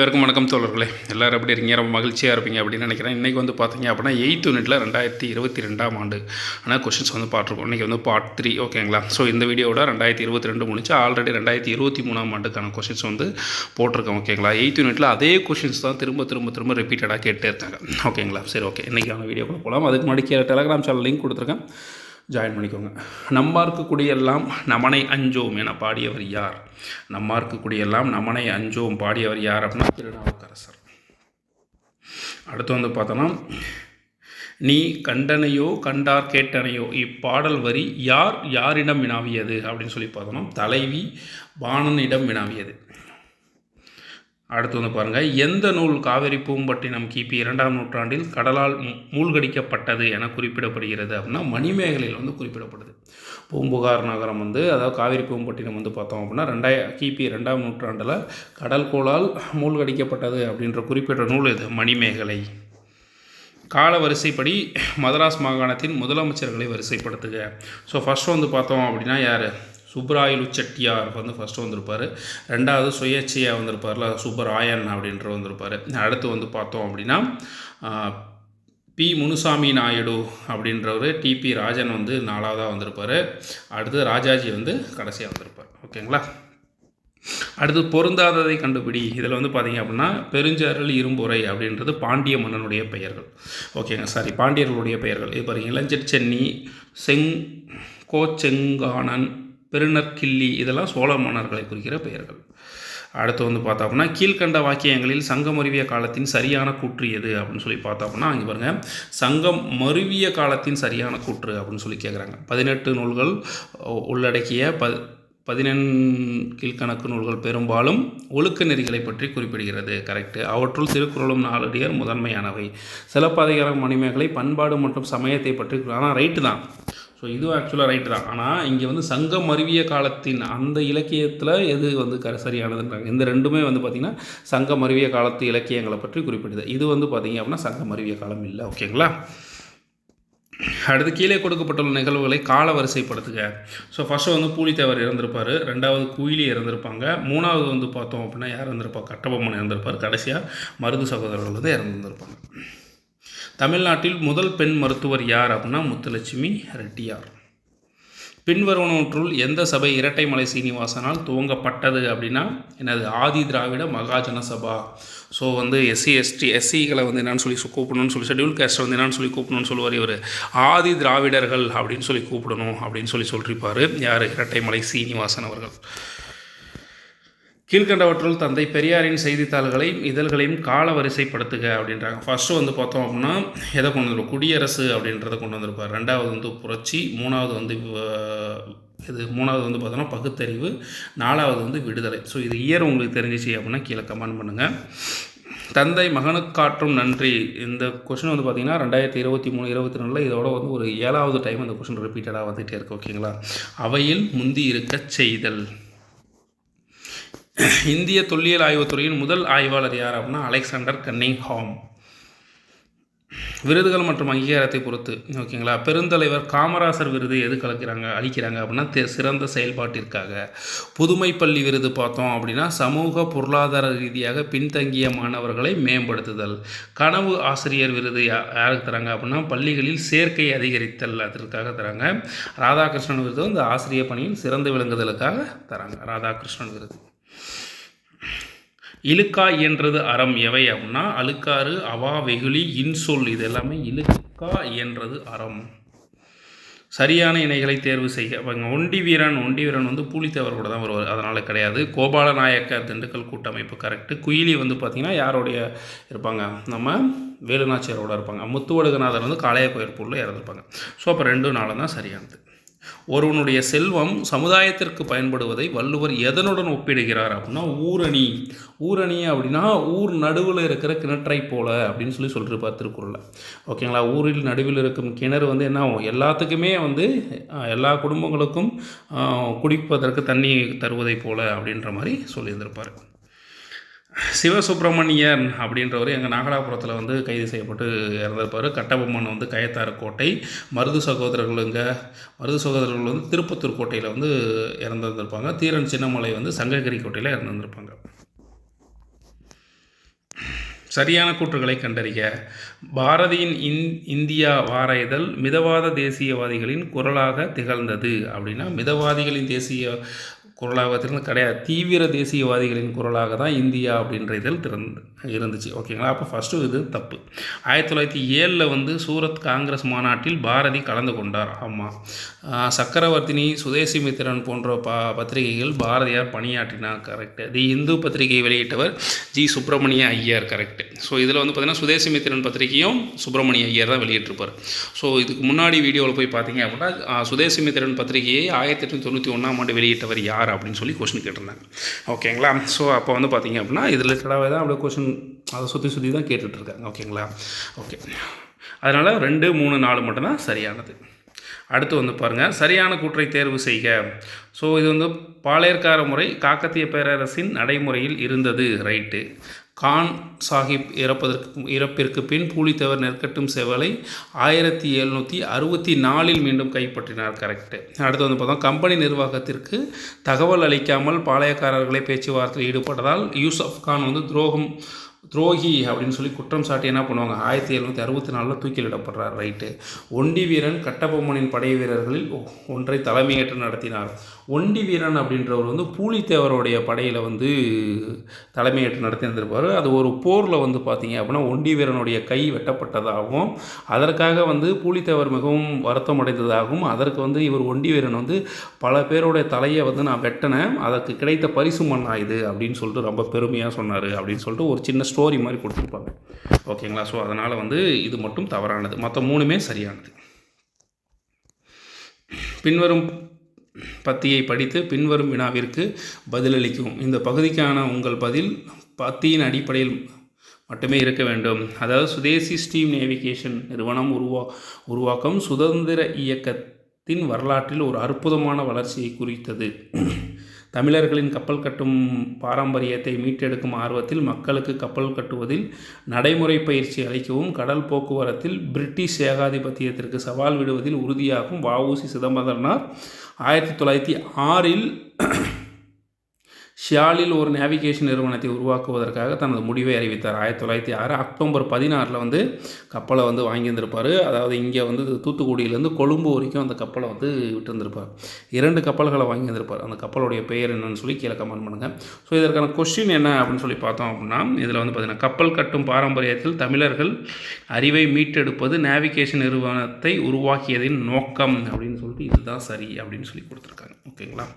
எல்லாருக்கும் வணக்கம் தோழர்களே. எல்லோரும் எப்படி இருக்கீங்க? ரொம்ப மகிழ்ச்சியாக இருப்பீங்க அப்படின்னு நினைக்கிறேன். இன்றைக்கி வந்து பார்த்தீங்க அப்படின்னா எயித் யூனிட்டில் ரெண்டாயிரத்தி இருபத்தி ரெண்டாம் ஆண்டு. ஆனால் கொஷின்ஸ் வந்து பார்த்துருக்கோம். இன்றைக்கி வந்து பார்ட் த்ரீ ஓகேங்களா ஸோ இந்த வீடியோட ரெண்டாயிரத்தி இருபத்தி ரெண்டு முடிச்சு ஆல்ரெடி ரெண்டாயிரத்தி இருபத்தி மூணாம் ஆண்டுக்கான கொஷின்ஸ் வந்து போட்டிருக்கோம் ஓகேங்களா எயித் யூனிட்டில் அதே கொஷின்ஸ் தான் திரும்ப திரும்ப திரும்ப ரிப்பீட்டடாக கேட்டே இருக்காங்க ஓகேங்களா சரி ஓகே இன்றைக்கான கூட போகலாம் அதுக்கு முன்னாடி கே டெலகிராம் சேனல் லிங்க் கொடுத்துருக்கேன். ஜாயின் பண்ணிக்கோங்க. நம்மார்க்கு குடியெல்லாம் நமனை அஞ்சோம் என பாடியவர் யார்? நம்மார்க்கு குடியெல்லாம் நமனை அஞ்சோம் பாடியவர் யார் அப்படின்னா திருநாவுக்கரசர். அடுத்து வந்து பார்த்தோன்னா நீ கண்டனையோ கண்டார் கேட்டனையோ இப்பாடல் வரி யார் யாரிடம் வினாவியது அப்படின்னு சொல்லி பார்த்தோம்னா தலைவி பாணனிடம் வினாவியது. அடுத்து வந்து பாருங்கள் எந்த நூல் காவிரி பூம்பட்டினம் கிபி இரண்டாம் நூற்றாண்டில் கடலால் மூழ்கடிக்கப்பட்டது என குறிப்பிடப்படுகிறது அப்படின்னா மணிமேகலையில் வந்து குறிப்பிடப்படுது. பூம்புகார் நகரம் வந்து அதாவது காவிரி பூம்பட்டினம் வந்து பார்த்தோம் அப்படின்னா ரெண்டாய கிபி ரெண்டாம் நூற்றாண்டில் கடல் கோளால் மூழ்கடிக்கப்பட்டது அப்படின்ற குறிப்பிட்ட நூல் இது மணிமேகலை. கால வரிசைப்படி மதராஸ் மாகாணத்தின் முதலமைச்சர்களை வரிசைப்படுத்துக. ஸோ ஃபர்ஸ்ட் வந்து பார்த்தோம் அப்படின்னா யார்? சுப்ராயலு செட்டியார் வந்து ஃபஸ்ட்டு வந்திருப்பார். ரெண்டாவது சுயேட்சையாக வந்திருப்பார்ல சுப்பராயன் அப்படின்ற வந்திருப்பார். அடுத்து வந்து பார்த்தோம் அப்படின்னா பி. முனுசாமி நாயுடு அப்படின்றவர் டிபி ராஜன் வந்து நாலாவதாக வந்திருப்பார். அடுத்து ராஜாஜி வந்து கடைசியாக வந்திருப்பார். ஓகேங்களா? அடுத்து பொருந்தாததை கண்டுபிடி. இதில் வந்து பார்த்தீங்க அப்படின்னா பெருஞ்சரல் இரும்புரை அப்படின்றது பாண்டிய மன்னனுடைய பெயர்கள். ஓகேங்க சாரி பாண்டியர்களுடைய பெயர்கள். இது பாருங்க இளஞ்செட் சென்னி செங் கோச்செங்கானன் பெருநற்கிள்ளி இதெல்லாம் சோழ மன்னர்களை குறிக்கிற பெயர்கள். அடுத்து வந்து பார்த்தோம் அப்படின்னா கீழ்கண்ட வாக்கியங்களில் சங்கம் மருவிய காலத்தின் சரியான கூற்று எது அப்படின்னு சொல்லி பார்த்தோம் அப்படின்னா இங்கே பாருங்க சங்கம் மருவிய காலத்தின் சரியான கூற்று அப்படின்னு சொல்லி கேட்குறாங்க பதினெட்டு நூல்கள் உள்ளடக்கிய ப பதினெண் கீழ்கணக்கு நூல்கள் பெரும்பாலும் ஒழுக்க நெறிகளை பற்றி குறிப்பிடுகிறது. கரெக்டு அவற்றுள் திருக்குறளும் நாளடியார் முதன்மையானவை. சிலப்பதிகாரம் மணிமேகலை பண்பாடு மற்றும் சமயத்தை பற்றி ஆனால் ரைட்டு தான். ஸோ இதுவும் ஆக்சுவலாக ரைட்டு தான். ஆனால் இங்கே வந்து சங்கம் அறிவிய காலத்தின் அந்த இலக்கியத்தில் எது வந்து க சரியானதுன்றாங்க. இந்த ரெண்டுமே வந்து பார்த்திங்கன்னா சங்கம் அறிவிய காலத்து இலக்கியங்களை பற்றி குறிப்பிடுது இது வந்து பார்த்திங்க அப்படின்னா சங்கம் அறிவிய காலம் இல்லை. ஓகேங்களா அடுத்து கீழே கொடுக்கப்பட்டுள்ள நிகழ்வுகளை கால வரிசைப்படுத்துக ஸோ ஃபஸ்ட்டு வந்து பூலித்தேவர் இறந்திருப்பார். ரெண்டாவது குயிலி இறந்திருப்பாங்க. மூணாவது வந்து பார்த்தோம் அப்படின்னா யார் இறந்திருப்பா? கட்டபொம்மன் இறந்திருப்பார். கடைசியாக மருது சகோதரர்கள் வந்து இறந்துருப்பாங்க தமிழ்நாட்டில் முதல் பெண் மருத்துவர் யார் அப்படின்னா முத்துலட்சுமி ரெட்டியார். பின்வருவனவற்றுள் எந்த சபை இரட்டைமலை சீனிவாசனால் துவங்கப்பட்டது அப்படின்னா என்னது? ஆதி திராவிட மகாஜன சபா. ஸோ வந்து எஸ்சி எஸ்டி எஸ்சிகளை வந்து என்னன்னு சொல்லி கூப்பிடணும்னு சொல்லி ஷெடியூல் கேஸ்ட்டை வந்து என்னன்னு சொல்லி கூப்பிடணும்னு சொல்லுவார் இவர். ஆதி திராவிடர்கள் அப்படின்னு சொல்லி கூப்பிடணும் அப்படின்னு சொல்லி சொல்லியிருப்பார் யார்? இரட்டைமலை சீனிவாசன் அவர்கள். கீழ்கண்டவற்றுள் தந்தை பெரியாரின் செய்தித்தாள்களையும் இதழ்களையும் கால வரிசைப்படுத்துக அப்படின்றாங்க. ஃபர்ஸ்ட்டு வந்து பார்த்தோம் அப்படின்னா எதை கொண்டு வந்துருப்போம் குடியரசு அப்படின்றத கொண்டு வந்திருப்பார். ரெண்டாவது வந்து புரட்சி மூணாவது வந்து இது மூணாவது வந்து பார்த்தோன்னா பகுத்தறிவு நாலாவது வந்து விடுதலை. ஸோ இது இயர் உங்களுக்கு தெரிஞ்சிச்சு அப்படின்னா கீழே கமெண்ட் பண்ணுங்கள் தந்தை மகனுக்காற்றும் நன்றி. இந்த கொஷின் வந்து பார்த்திங்கன்னா ரெண்டாயிரத்தி இருபத்தி மூணு இருபத்தி நாலில் இதோட வந்து ஒரு ஏழாவது டைம் இந்த கொஷின் ரிப்பீட்டடாக வந்துகிட்டே இருக்கு ஓகேங்களா அவையில் முந்தி இருக்கச் செய்தல். இந்திய தொல்லியல் ஆய்வுத்துறையின் முதல் ஆய்வாளர் யார் அப்படின்னா அலெக்சாண்டர் கன்னிங் ஹாம் விருதுகள் மற்றும் அங்கீகாரத்தை பொறுத்து ஓகேங்களா? பெருந்தலைவர் காமராசர் விருது எது கலக்கிறாங்க அளிக்கிறாங்க அப்படின்னா தெ- சிறந்த செயல்பாட்டிற்காக. புதுமை பள்ளி விருது பார்த்தோம் அப்படின்னா சமூக பொருளாதார ரீதியாக பின்தங்கிய மாணவர்களை மேம்படுத்துதல். கனவு ஆசிரியர் விருது யா- யாருக்கு தராங்க அப்படின்னா பள்ளிகளில் சேர்க்கை அதிகரித்தல் அதற்காக தராங்க. ராதாகிருஷ்ணன் விருது வந்து ஆசிரியர் பணியில் சிறந்து விளங்குதலுக்காக தராங்க. ராதாகிருஷ்ணன் விருது. இழுக்கா இயன்றது அறம் எவை அப்படின்னா அழுக்காறு அவா வெகுளி இன்சொல் இது எல்லாமே இழுக்கா இயன்றது அறம். சரியான இணைகளை தேர்வு செய்ய அவங்க ஒண்டி வீரன் ஒண்டி வீரன் வந்து பூலித்தேவர் கூட தான் வருவார். அதனால் கிடையாது. கோபாலநாயக்க திண்டுக்கல் கூட்டமைப்பு கரெக்டு குயிலி வந்து பார்த்திங்கன்னா யாருடைய இருப்பாங்க? நம்ம வேலுநாச்சியாரோட இருப்பாங்க. முத்துவடுகநாதர் வந்து காளைய காளையக்கோயிற்பூரில் இறந்துருப்பாங்க. ஸோ அப்போ ரெண்டு நாளும் தான் சரியானது. ஒருவனுடைய செல்வம் சமுதாயத்திற்கு பயன்படுவதை வள்ளுவர் எதனுடன் ஒப்பிடுகிறார் அப்படின்னா ஊரணி. ஊரணி அப்படின்னா ஊர் நடுவில் இருக்கிற கிணற்றை போல அப்படின்னு சொல்லி சொல்லியிருப்பார் திருக்குறளில். ஓகேங்களா? ஊரில் நடுவில் இருக்கும் கிணறு வந்து என்ன ஆகும்? எல்லாத்துக்குமே வந்து எல்லா குடும்பங்களுக்கும் குடிப்பதற்கு தண்ணி தருவதை போல அப்படின்ற மாதிரி சொல்லியிருந்திருப்பார். சிவசுப்பிரமணியன் அப்படின்றவர் எங்கள் நாகலாபுரத்தில் வந்து கைது செய்யப்பட்டு இறந்திருப்பார். கட்டபொம்மன் வந்து கயத்தாறு கோட்டை மருது சகோதரர்களுங்க மருது சகோதரர்கள் வந்து திருப்பத்தூர் கோட்டையில் வந்து இறந்துருந்திருப்பாங்க. தீரன் சின்னமலை வந்து சங்ககிரி கோட்டையில் இறந்துருந்திருப்பாங்க. சரியான கூற்றுகளை கண்டறிய பாரதியின் இந் இந்தியா வார இதழ் மிதவாத தேசியவாதிகளின் குரலாக திகழ்ந்தது அப்படின்னா மிதவாதிகளின் தேசிய குரலாகத்திலும் கிடையாது. தீவிர தேசியவாதிகளின் குரலாக தான் இந்தியா அப்படின்ற இதில் திறந்து இருந்துச்சு. ஓகேங்களா அப்போ ஃபஸ்ட்டு இது தப்பு. ஆயிரத்தி தொள்ளாயிரத்தி ஏழில் வந்து சூரத் காங்கிரஸ் மாநாட்டில் பாரதி கலந்து கொண்டார். ஆமாம் சக்கரவர்த்தினி சுதேசி மித்திரன் போன்ற பா பத்திரிகைகள் பாரதியார் பணியாற்றினார். கரெக்டு தி இந்து பத்திரிகையை வெளியிட்டவர் G Subramania Iyer. Correct so இதில் வந்து பார்த்திங்கன்னா சுதேசி மித்திரன் பத்திரிகையும் சுப்பிரமணிய ஐயர் தான் வெளியிட்டிருப்பார். ஸோ இதுக்கு முன்னாடி வீடியோவில் போய் பார்த்தீங்க அப்படின்னா சுதேசி மித்திரன் பத்திரிகையை ஆயிரத்தி எட்நூற்றி தொண்ணூற்றி ஒன்றாம் ஆண்டு வெளியிட்டவர் யார் அப்படின்னு சொல்லி கொஷின் கேட்டிருந்தாங்க. ஓகேங்களா ஸோ அப்போ வந்து பார்த்தீங்க அப்படின்னா இது ரிலேட்டடாகவே தான் அப்படியே கொஷின் அதை சுற்றி சுற்றி தான் கேட்டுட்ருக்காங்க ஓகேங்களா? ஓகே. அதனால் ரெண்டு மூணு நாலு மட்டும்தான் சரியானது. அடுத்து வந்து பாருங்கள் சரியான கூற்றை தேர்வு செய்க. ஸோ இது வந்து பாளையர்கார முறை காக்கத்திய பேரரசின் நடைமுறையில் இருந்தது ரைட்டு. கான் சாஹிப் இறப்பதற்கு இறப்பிற்கு பின் பூலித்தேவர் நெற்கட்டும் செவலை ஆயிரத்தி எழுநூற்றி அறுபத்தி நாலில் மீண்டும் கைப்பற்றினார் கரெக்டு அடுத்து வந்து பார்த்தோம் கம்பெனி நிர்வாகத்திற்கு தகவல் அளிக்காமல் பாளையக்காரர்களை பேச்சுவார்த்தையில் ஈடுபட்டதால் யூசப் கான் வந்து துரோகம் துரோகி அப்படின்னு சொல்லி குற்றம் சாட்டி என்ன பண்ணுவாங்க? ஆயிரத்தி எழுநூற்றி அறுபத்தி நாலில் தூக்கிலிடப்படுறார். ரைட்டு. ஒண்டி வீரன் கட்டபொம்மனின் படை வீரர்களில் ஒன்றை தலைமையேற்று நடத்தினார். ஒண்டி வீரன் அப்படின்றவர் வந்து பூலித்தேவருடைய படையில் வந்து தலைமையேற்று நடத்தியிருந்திருப்பார். அது ஒரு போரில் வந்து பார்த்தீங்க அப்படின்னா ஒண்டி வீரனுடைய கை வெட்டப்பட்டதாகவும் அதற்காக வந்து பூலித்தேவர் மிகவும் வருத்தம் அடைந்ததாகவும் அதற்கு வந்து இவர் ஒண்டி வீரன் வந்து பல பேருடைய தலையை வந்து நான் வெட்டினேன் அதற்கு கிடைத்த பரிசு மண்ணா இது அப்படின்னு சொல்லிட்டு ரொம்ப பெருமையாக சொன்னார் அப்படின்னு சொல்லிட்டு ஒரு சின்ன ஸ்டோரி மாதிரி கொடுத்துருப்பாங்க. ஓகேங்களா? ஸோ அதனால் வந்து இது மட்டும் தவறானது. மற்ற மூணுமே சரியானது. பின்வரும் பத்தியை படித்து பின்வரும் வினாவிற்கு பதிலளிக்கும். இந்த பகுதிக்கான உங்கள் பதில் பத்தியின் அடிப்படையில் மட்டுமே இருக்க வேண்டும். அதாவது சுதேசி ஸ்டீம் நேவிகேஷன் நிறுவனம் உருவா உருவாக்கம் சுதந்திர இயக்கத்தின் வரலாற்றில் ஒரு அற்புதமான வளர்ச்சியை குறித்தது. தமிழர்களின் கப்பல் கட்டும் பாரம்பரியத்தை மீட்டெடுக்கும் ஆர்வத்தில் மக்களுக்கு கப்பல் கட்டுவதில் நடைமுறை பயிற்சி அளிக்கவும் கடல் போக்குவரத்தில் பிரிட்டிஷ் ஏகாதிபத்தியத்திற்கு சவால் விடுவதில் உறுதியாகும் வஉசி சிதம்பரனார் ஆயிரத்தி தொள்ளாயிரத்தி ஆறில் ஷியாலில் ஒரு நேவிகேஷன் நிறுவனத்தை உருவாக்குவதற்காக தனது முடிவை அறிவித்தார். ஆயிரத்தி தொள்ளாயிரத்தி ஆறு அக்டோபர் பதினாறில் வந்து கப்பலை வந்து வாங்கியிருந்திருப்பார். அதாவது இங்கே வந்து தூத்துக்குடியிலேருந்து கொழும்பு வரைக்கும் அந்த கப்பலை வந்து விட்டுருந்துருப்பார். இரண்டு கப்பல்களை வாங்கியிருந்திருப்பார். அந்த கப்பலுடைய பெயர் என்னன்னு சொல்லி கீழே கமெண்ட் பண்ணுங்கள் ஸோ இதற்கான கொஸ்டின் என்ன அப்படின்னு சொல்லி பார்த்தோம் அப்படின்னா இதில் வந்து பார்த்திங்கன்னா கப்பல் கட்டும் பாரம்பரியத்தில் தமிழர்கள் அறிவை மீட்டெடுப்பது நேவிகேஷன் நிறுவனத்தை உருவாக்கியதின் நோக்கம் அப்படின்னு சொல்லிட்டு இதுதான் சரி அப்படின்னு சொல்லி கொடுத்துருக்காங்க. ஓகேங்களா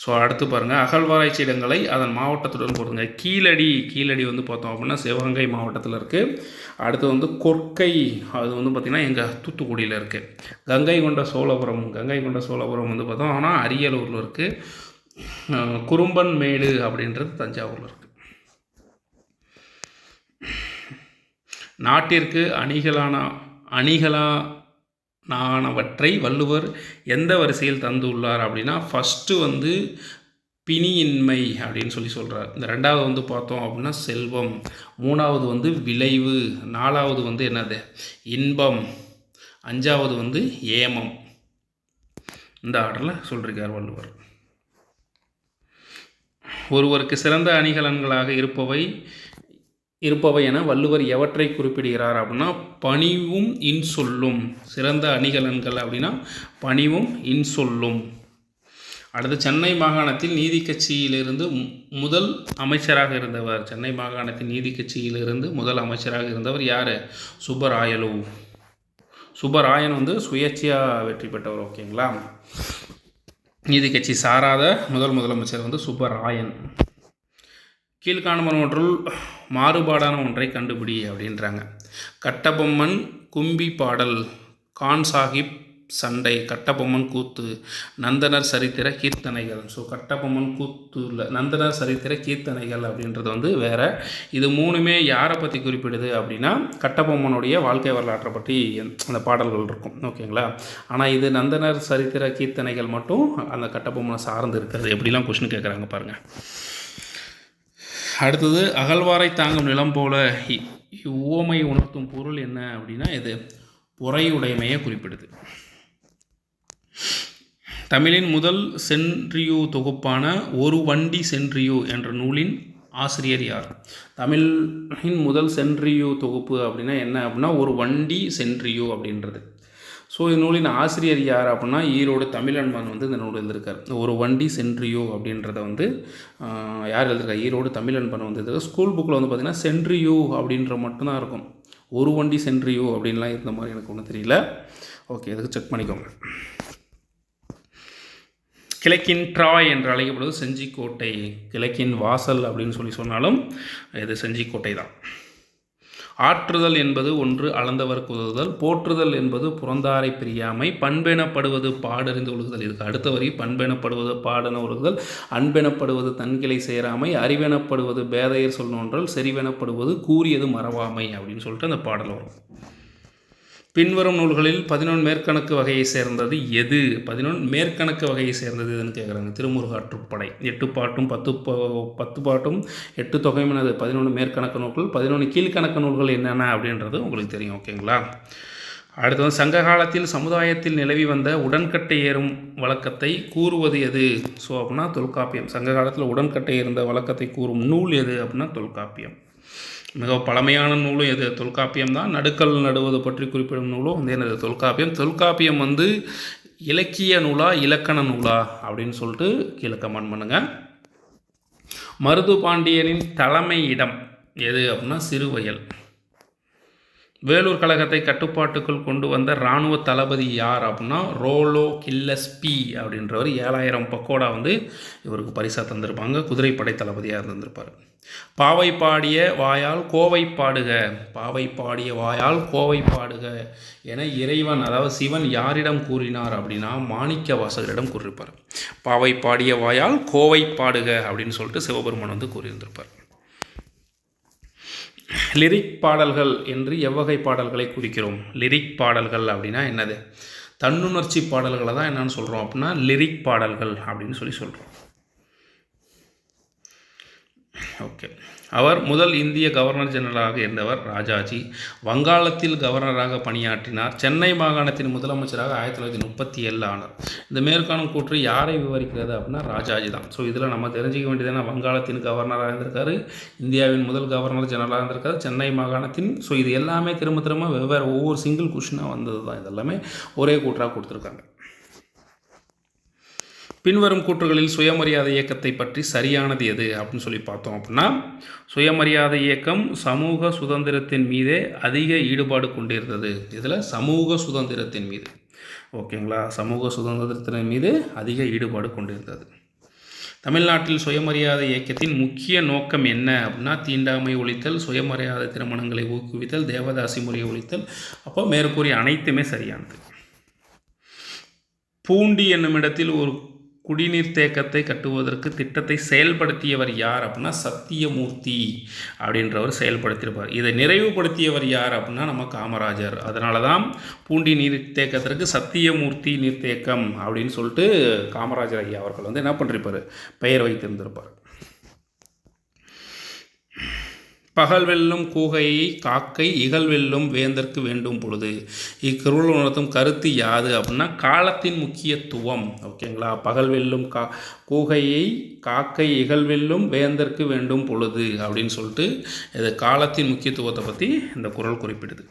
ஸோ அடுத்து பாருங்கள் அகழ்வாராய்ச்சி இடங்களை அதன் மாவட்டத்துடன் போடுங்க கீழடி கீழடி வந்து பார்த்தோம் அப்படின்னா சிவகங்கை மாவட்டத்தில் இருக்குது அடுத்து வந்து கொற்கை அது வந்து பார்த்திங்கன்னா எங்கள் தூத்துக்குடியில் இருக்குது கங்கை கொண்ட சோழபுரம் கங்கை கொண்ட சோழபுரம் வந்து பார்த்தோம். ஆனால் அரியலூரில் இருக்குது குறும்பன் மேடு அப்படின்றது தஞ்சாவூரில் இருக்குது நாட்டிற்கு அணிகளான அணிகளா நானவற்றை வள்ளுவர் எந்த வரிசையில் தந்துள்ளார் அப்படின்னா ஃபஸ்ட்டு வந்து பிணியின்மை அப்படின்னு சொல்லி சொல்கிறார் இந்த ரெண்டாவது வந்து பார்த்தோம் அப்படின்னா செல்வம். மூணாவது வந்து விளைவு. நாலாவது வந்து என்னது? இன்பம். அஞ்சாவது வந்து ஏமம். இந்த ஆர்டரில் சொல்லியிருக்கார் வள்ளுவர். ஒருவருக்கு சிறந்த அணிகலன்களாக இருப்பவை இருப்பவை என வள்ளுவர் எவற்றை குறிப்பிடுகிறார் அப்படின்னா பணிவும் இன்சொல்லும் சிறந்த அணிகலன்கள் அப்படின்னா பணிவும் இன்சொல்லும் அடுத்து சென்னை மாகாணத்தில் நீதி கட்சியிலிருந்து முதல் அமைச்சராக இருந்தவர். சென்னை மாகாணத்தின் நீதி கட்சியிலிருந்து முதல் அமைச்சராக இருந்தவர் யார்? சுப்பராயலு. சுப்பராயன் வந்து சுயேட்சையாக வெற்றி பெற்றவர் ஓகேங்களா? நீதி கட்சி சாராத முதல் முதலமைச்சர் வந்து சுப்பராயன். கீழ்காணும் ஒன்றுள் மாறுபாடான ஒன்றை கண்டுபிடி அப்படின்றாங்க. கட்டபொம்மன் கும்பி பாடல். கான் சாஹிப் சண்டை. கட்டபொம்மன் கூத்து. நந்தனர் சரித்திர கீர்த்தனைகள். ஸோ கட்டபொம்மன் கூத்துல நந்தனர் சரித்திர கீர்த்தனைகள் அப்படின்றது வந்து வேறு. இது மூணுமே யாரை பற்றி குறிப்பிடுது அப்படின்னா கட்டபொம்மனுடைய வாழ்க்கை வரலாற்றை பற்றி அந்த பாடல்கள் இருக்கும். ஓகேங்களா ஆனால் இது நந்தனர் சரித்திர கீர்த்தனைகள் மட்டும் அந்த கட்டபொம்மனை சார்ந்து இருக்கிறது. எப்படிலாம் கொஷின் கேட்குறாங்க பாருங்கள் அடுத்தது அகழ்வாரை தாங்கும் நிலம் போல உவமை உணர்த்தும் பொருள் என்ன அப்படின்னா இது பொறையுடைமையை குறிப்பிடுது. தமிழின் முதல் சென்ட்ரியூ தொகுப்பான ஒரு வண்டி சென்ட்ரியு என்ற நூலின் ஆசிரியர் யார்? தமிழின் முதல் சென்ட்ரியூ தொகுப்பு அப்படின்னா என்ன அப்படின்னா ஒரு வண்டி சென்ட்ரியூ அப்படின்றது. ஸோ இந்த நூலின் ஆசிரியர் யார் அப்படின்னா ஈரோடு தமிழன்பான் வந்து இந்த நூல் எழுதியிருக்கார். ஒரு வண்டி சென்ட்ரியோ அப்படின்றத வந்து யார் எழுதியிருக்கார் ஈரோடு தமிழன்பன் வந்து எழுதியிருக்கார். ஸ்கூல் புக்கில் வந்து பார்த்திங்கன்னா சென்ட்ரியோ அப்படின்ற மட்டும்தான் இருக்கும். ஒரு வண்டி சென்ட்ரியோ அப்படின்லாம் இருந்த மாதிரி எனக்கு ஒன்றும் தெரியல. ஓகே இதுக்கு செக் பண்ணிக்கோங்க. கிழக்கின் ட்ராய் என்று அழைக்கப்படுவது செஞ்சிக்கோட்டை கிழக்கின் வாசல் அப்படின்னு சொல்லி சொன்னாலும் இது செஞ்சிக்கோட்டை தான். ஆற்றுதல் என்பது ஒன்று அளந்தவர்க்கு உதவுதல் போற்றுதல் என்பது புறந்தாரை பிரியாமை பண்பெனப்படுவது பாடறிந்து ஒழுகுதல். இதுக்கு அடுத்த வரி பண்பெனப்படுவது பாடன ஒழுகுதல் அன்பெனப்படுவது தன்கிளை சேராமை அறிவெனப்படுவது பேதையர் சொன்னொன்றல் செறிவெனப்படுவது கூறியது மறவாமை அப்படின்னு சொல்லிட்டு அந்த பாடல் வரும். பின்வரும் நூல்களில் பதினொன்று மேற்கணக்கு வகையை சேர்ந்தது எது? பதினொன்று மேற்கணக்கு வகையை சேர்ந்தது எதுன்னு கேட்குறாங்க திருமுருகாற்றுப்படை எட்டு பாட்டும் பத்து பத்து பாட்டும் எட்டு தொகையும் அது பதினொன்று மேற்கணக்கு நூல்கள் பதினொன்று கீழ்கணக்கு நூல்கள் என்னென்ன அப்படின்றது உங்களுக்கு தெரியும் ஓகேங்களா? அடுத்து வந்து சங்க காலத்தில் சமுதாயத்தில் நிலவி வந்த உடன்கட்டை ஏறும் வழக்கத்தை கூறுவது எது? ஸோ அப்படின்னா தொல்காப்பியம். சங்க காலத்தில் உடன்கட்டை இருந்த வழக்கத்தை கூறும் நூல் எது? அப்படின்னா தொல்காப்பியம். மிக பழமையான நூலும் எது? தொல்காப்பியம் தான். நடுக்கல் நடுவது பற்றி குறிப்பிடும் நூலும் வந்து எனது தொல்காப்பியம். தொல்காப்பியம் வந்து இலக்கிய நூலா இலக்கண நூலா அப்படின்னு சொல்லிட்டு கீழே கமெண்ட் பண்ணுங்கள் மருது பாண்டியனின் தலைமை இடம் எது அப்படின்னா சிறுவயல். வேலூர் கழகத்தை கட்டுப்பாட்டுக்குள் கொண்டு வந்த இராணுவ தளபதி யார் அப்படின்னா ரோலோ கில்லஸ்பி அப்படின்றவர் ஏழாயிரம் பக்கோடா வந்து இவருக்கு பரிசாக தந்திருப்பாங்க. குதிரைப்படை தளபதியாக இருந்திருப்பார். பாவை பாடிய வாயால் கோவை பாடுக பாவை பாடிய வாயால் கோவை பாடுக என இறைவன் அதாவது சிவன் யாரிடம் கூறினார் அப்படின்னா மாணிக்க வாசகரிடம் கூறியிருப்பார். பாவை பாடிய வாயால் கோவை பாடுக அப்படின்னு சொல்லிட்டு சிவபெருமான் வந்து கூறியிருந்திருப்பார். லிரிக் பாடல்கள் என்று எவ்வகை பாடல்களை குறிக்கிறோம். லிரிக் பாடல்கள் அப்படின்னா என்னது? தன்னுணர்ச்சி பாடல்களை தான் என்னன்னு சொல்கிறோம் அப்படின்னா லிரிக் பாடல்கள் அப்படின்னு சொல்லி சொல்கிறோம் ஓகே. அவர் முதல் இந்திய கவர்னர் ஜெனரலாக இருந்தவர் ராஜாஜி. வங்காளத்தில் கவர்னராக பணியாற்றினார். சென்னை மாகாணத்தின் முதலமைச்சராக ஆயிரத்தி தொள்ளாயிரத்தி முப்பத்தி ஏழு ஆனார். இந்த மேற்காணும் கூற்று யாரை விவரிக்கிறது அப்படின்னா ராஜாஜி தான். ஸோ இதில் நம்ம தெரிஞ்சிக்க வேண்டியது என்ன? வங்காளத்தின் கவர்னராக இருந்திருக்காரு. இந்தியாவின் முதல் கவர்னர் ஜெனரலாக இருந்திருக்காரு. சென்னை மாகாணத்தின் ஸோ இது எல்லாமே திரும்ப திரும்ப வெவ்வேறு ஒவ்வொரு சிங்கிள் கொஷினாக வந்தது தான் இதெல்லாமே ஒரே கூற்றாக கொடுத்துருக்காங்க. பின்வரும் கூற்றுகளில் சுயமரியாதை இயக்கத்தை பற்றி சரியானது எது அப்படின்னு சொல்லி பார்த்தோம் அப்படின்னா சுயமரியாதை இயக்கம் சமூக சுதந்திரத்தின் மீதே அதிக ஈடுபாடு கொண்டிருந்தது. இதில் சமூக சுதந்திரத்தின் மீது. ஓகேங்களா? சமூக சுதந்திரத்தின் மீது அதிக ஈடுபாடு கொண்டிருந்தது. தமிழ்நாட்டில் சுயமரியாதை இயக்கத்தின் முக்கிய நோக்கம் என்ன அப்படின்னா தீண்டாமை ஒழித்தல் சுயமரியாதை திருமணங்களை ஊக்குவித்தல் தேவதாசி முறையை ஒழித்தல். அப்போ மேற்கூறிய அனைத்துமே சரியானது. பூண்டி என்னும் இடத்தில் ஒரு குடிநீர் தேக்கத்தை கட்டுவதற்கு திட்டத்தை செயல்படுத்தியவர் யார் அப்படின்னா சத்தியமூர்த்தி அப்படின்றவர் செயல்படுத்தியிருப்பார். இதை நிறைவுபடுத்தியவர் யார் அப்படின்னா நம்ம காமராஜர். அதனால தான் பூண்டி நீர் தேக்கத்திற்கு சத்தியமூர்த்தி நீர்த்தேக்கம் அப்படின்னு சொல்லிட்டு காமராஜர் ஐயா அவர்கள் வந்து என்ன பண்ணிருப்பார்? பெயர் வைத்திருந்திருப்பார். பகல் வெல்லும் கூகையை காக்கை இகல் வெல்லும் வேந்தற்கு வேண்டும் பொழுது. இக்கருள் உணர்த்தும் கருத்து யாது அப்படின்னா காலத்தின் முக்கியத்துவம். ஓகேங்களா? பகல் வெல்லும் கா கூகையை காக்கை இகழ் வெல்லும் வேந்தற்கு வேண்டும் பொழுது அப்படின்னு சொல்லிட்டு இது காலத்தின் முக்கியத்துவத்தை பற்றி இந்த குரல் குறிப்பிடுது.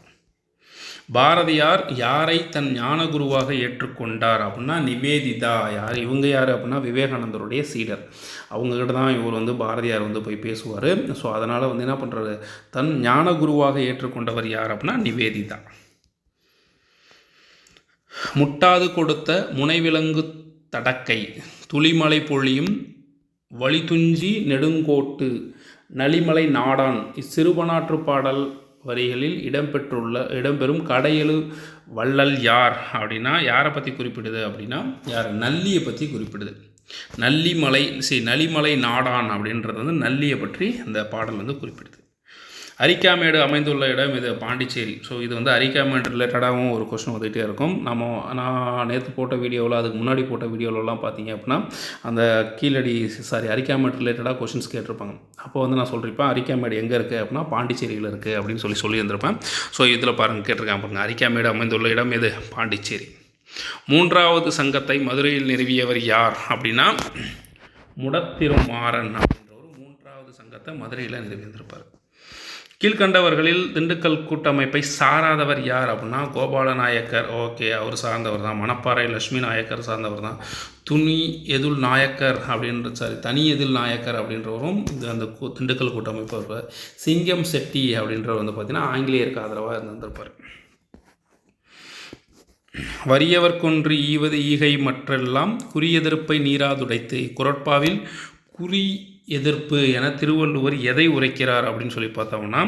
பாரதியார் யாரை தன் ஞானகுருவாக ஏற்றுக்கொண்டார் அப்படின்னா நிவேதிதா யார்? இவங்க யார் அப்படின்னா விவேகானந்தருடைய சீடர். அவங்கக்கிட்ட தான் இவர் வந்து பாரதியார் வந்து போய் பேசுவார். ஸோ அதனால் வந்து என்ன பண்ணுறாரு தன் ஞானகுருவாக ஏற்றுக்கொண்டவர் யார் அப்படின்னா நிவேதிதா. முட்டாது கொடுத்த முனைவிலங்கு தடக்கை துளிமலை பொழியும் வழிதுஞ்சி நெடுங்கோட்டு நலிமலை நாடான் இச்சிறுபனாற்று பாடல் வரிகளில் இடம்பெற்றுள்ள இடம்பெறும் கடையெழு வள்ளல் யார் அப்படின்னா யாரை பற்றி குறிப்பிடுது அப்படின்னா யார்? நல்லியை பற்றி குறிப்பிடுது. நல்லிமலை சரி நலிமலை நாடான் அப்படின்றது வந்து நல்லியை பற்றி அந்த பாடல் வந்து குறிப்பிடுது. அரிக்காமேடு அமைந்துள்ள இடம் இது பாண்டிச்சேரி. ஸோ இது வந்து அரிக்காமேடு ரிலேட்டடாகவும் ஒரு கொஸ்டின் வந்துகிட்டே இருக்கும். நம்ம நான் நேற்று போட்ட வீடியோவில் அதுக்கு முன்னாடி போட்ட வீடியோவிலலாம் பார்த்தீங்க அப்படின்னா அந்த கீழடி சாரி அரிக்காமேடு ரிலேட்டடாக கொஷின்ஸ் கேட்டிருப்பாங்க. அப்போ வந்து நான் சொல்லியிருப்பேன் அரிக்காமேடு எங்கே இருக்குது அப்படின்னா பாண்டிச்சேரியில் இருக்குது அப்படின்னு சொல்லி சொல்லியிருந்திருப்பேன். ஸோ இதில் பாருங்கள் கேட்டிருக்கேன் பாருங்கள் அரிக்காமேடு அமைந்துள்ள இடம் இது பாண்டிச்சேரி. மூன்றாவது சங்கத்தை மதுரையில் நிறுவியவர் யார் அப்படின்னா முடத்திருமாறன் அப்படின்ற ஒரு மூன்றாவது சங்கத்தை மதுரையில் நிறுவியிருந்திருப்பார். கீழ்கண்டவர்களில் திண்டுக்கல் கூட்டமைப்பை சாராதவர் யார் அப்படின்னா கோபால நாயக்கர் ஓகே அவர் சார்ந்தவர் தான். மணப்பாறை லட்சுமி நாயக்கர் சார்ந்தவர் தான். துணி எதுல் நாயக்கர் அப்படின்ற சாரி தனி எதில் நாயக்கர் அப்படின்றவரும் இது அந்த திண்டுக்கல் கூட்டமைப்பு இருப்பார் சிங்கம் செட்டி அப்படின்றவர் வந்து பார்த்திங்கன்னா ஆங்கிலேயருக்கு ஆதரவாக இருந்திருப்பார். வறியவர் கொன்று ஈவது ஈகை மற்றெல்லாம் குறியெதிர்ப்பை நீராதுடைத்து குரட்பாவில் குறி எதிர்ப்பு என திருவள்ளுவர் எதை உரைக்கிறார் அப்படின்னு சொல்லி பார்த்தோம்னா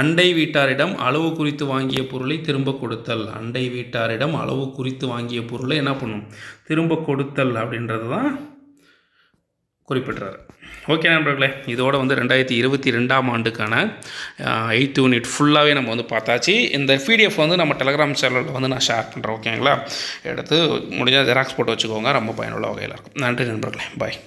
அண்டை வீட்டாரிடம் அளவு குறித்து வாங்கிய பொருளை திரும்ப கொடுத்தல். அண்டை வீட்டாரிடம் அளவு குறித்து வாங்கிய பொருளை என்ன பண்ணும்? திரும்ப கொடுத்தல் அப்படின்றது தான் குறிப்பிட்றாரு. ஓகே நண்பர்களே இதோட வந்து ரெண்டாயிரத்தி இருபத்தி ரெண்டாம் ஆண்டுக்கான எயித் யூனிட் ஃபுல்லாகவே நம்ம வந்து பார்த்தாச்சு. இந்த பிடிஎஃப் வந்து நம்ம டெலகிராம் சேனலில் வந்து நான் ஷேர் பண்ணுறேன் ஓகேங்களா எடுத்து முடிஞ்சால் ஜெராக்ஸ் போட்டு வச்சுக்கோங்க ரொம்ப பயனுள்ள வகையில் இருக்கும். நன்றி நண்பர்களே பாய்